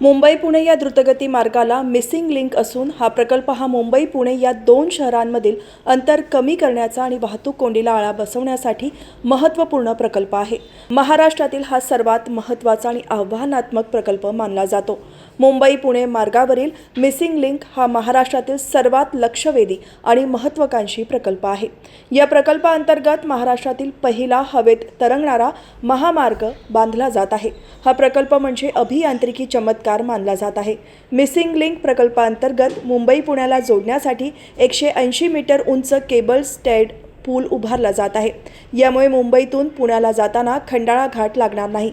मुंबई पुणे या द्रुतगती मार्गाला मिसिंग लिंक असून हा प्रकल्प हा मुंबई पुणे या दोन शहरांमधील अंतर कमी करण्याचा आणि वाहतूक कोंडीला आळा बसवण्यासाठी महत्त्वपूर्ण प्रकल्प आहे. महाराष्ट्रातील हा सर्वात महत्त्वाचा आणि आव्हानात्मक प्रकल्प मानला जातो. मुंबई पुणे मार्गावरील मिसिंग लिंक हा महाराष्ट्रातील सर्वात लक्षवेधी आणि महत्त्वाकांक्षी प्रकल्प आहे. या प्रकल्पाअंतर्गत महाराष्ट्रातील पहिला हवेत तरंगणारा महामार्ग बांधला जात आहे. हा प्रकल्प म्हणजे अभियांत्रिकी चमत्कार मानला जात आहे. मिसिंग लिंक प्रकल्पांतर्गत मुंबई पुण्याला जोडण्यासाठी एकशे ऐंशी मीटर उंच केबल स्टेड पूल उभारला जात आहे. यामुळे मुंबईतून पुण्याला जाताना खंडाळा घाट लागणार नाही.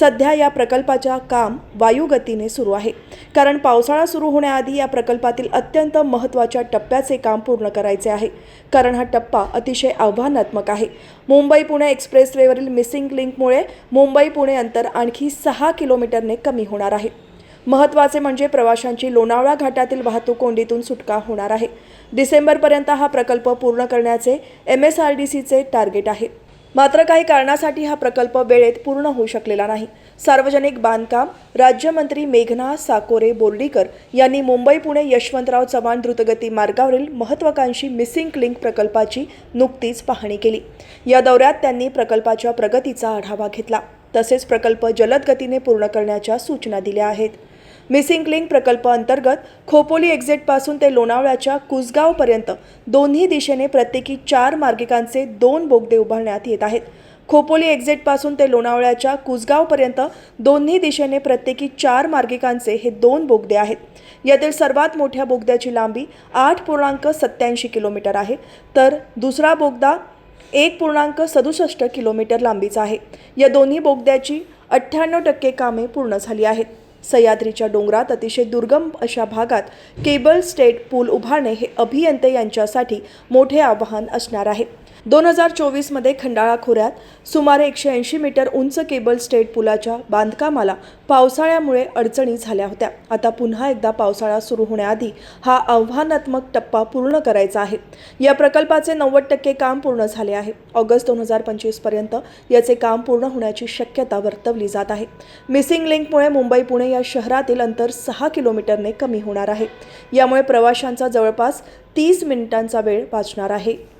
सध्या या प्रकल्पाच्या काम वायुगतीने सुरू आहे. कारण पावसाळा सुरू होण्याआधी या प्रकल्पातील अत्यंत महत्त्वाच्या टप्प्याचे काम पूर्ण करायचे आहे. कारण हा टप्पा अतिशय आव्हानात्मक आहे. मुंबई पुणे एक्सप्रेसवेवरील मिसिंग लिंकमुळे मुंबई पुणे अंतर आणखी सहा किलोमीटरने कमी होणार आहे. महत्त्वाचे म्हणजे प्रवाशांची लोणावळा घाटातील वाहतूक कोंडीतून सुटका होणार आहे. डिसेंबरपर्यंत हा प्रकल्प पूर्ण करण्याचे एम एस आर डी सीचे टार्गेट आहे. मात्र काही कारणासाठी हा प्रकल्प वेळेत पूर्ण होऊ शकलेला नाही. सार्वजनिक बांधकाम राज्यमंत्री मेघना साकोरे बोर्डीकर यांनी मुंबई पुणे यशवंतराव चव्हाण द्रुतगती मार्गावरील महत्त्वाकांक्षी मिसिंग लिंक प्रकल्पाची नुकतीच पाहणी केली. या दौऱ्यात त्यांनी प्रकल्पाच्या प्रगतीचा आढावा घेतला. तसेच प्रकल्प जलद गतीने पूर्ण करण्याच्या सूचना दिल्या आहेत. मिसिंग लिंक प्रकल्प अंतर्गत खोपोली एक्झिटपासून ते लोणावळ्याच्या कुसगावपर्यंत दोन्ही दिशेने प्रत्येकी चार मार्गिकांचे दोन बोगदे उभारण्यात येत आहेत. खोपोली एक्झिटपासून ते लोणावळ्याच्या कुसगावपर्यंत दोन्ही दिशेने प्रत्येकी चार मार्गिकांचे हे दोन बोगदे आहेत. यातील सर्वात मोठ्या बोगद्याची लांबी आठ पूर्णांक सत्याऐंशी किलोमीटर आहे. तर दुसरा बोगदा एक पूर्णांक सदुसष्ट किलोमीटर लांबीचा आहे. या दोन्ही बोगद्याची अठ्ठ्याण्णव टक्के कामे पूर्ण झाली आहेत. सह्याद्रीच्या डोंगरात अतिशय दुर्गम अशा भागात केबल स्टेट पूल उभारणे हे अभियंते यांच्यासाठी मोठे आव्हान असणार आहे. दोन हजार चोवीसमध्ये खंडाळा खोऱ्यात सुमारे एकशे ऐंशी मीटर उंच केबल स्टेट पुलाच्या बांधकामाला पावसाळ्यामुळे अडचणी झाल्या होत्या. आता पुन्हा एकदा पावसाळा सुरू होण्याआधी हा आव्हानात्मक टप्पा पूर्ण करायचा आहे. या प्रकल्पाचे नव्वद टक्के काम पूर्ण झाले आहे. ऑगस्ट दोन हजार पंचवीसपर्यंत याचे काम पूर्ण होण्याची शक्यता वर्तवली जात आहे. मिसिंग लिंकमुळे मुंबई पुणे या शहरातील अंतर सहा किलोमीटरने कमी होणार आहे. यामुळे प्रवाशांचा जवळपास तीस मिनिटांचा वेळ वाचणार आहे.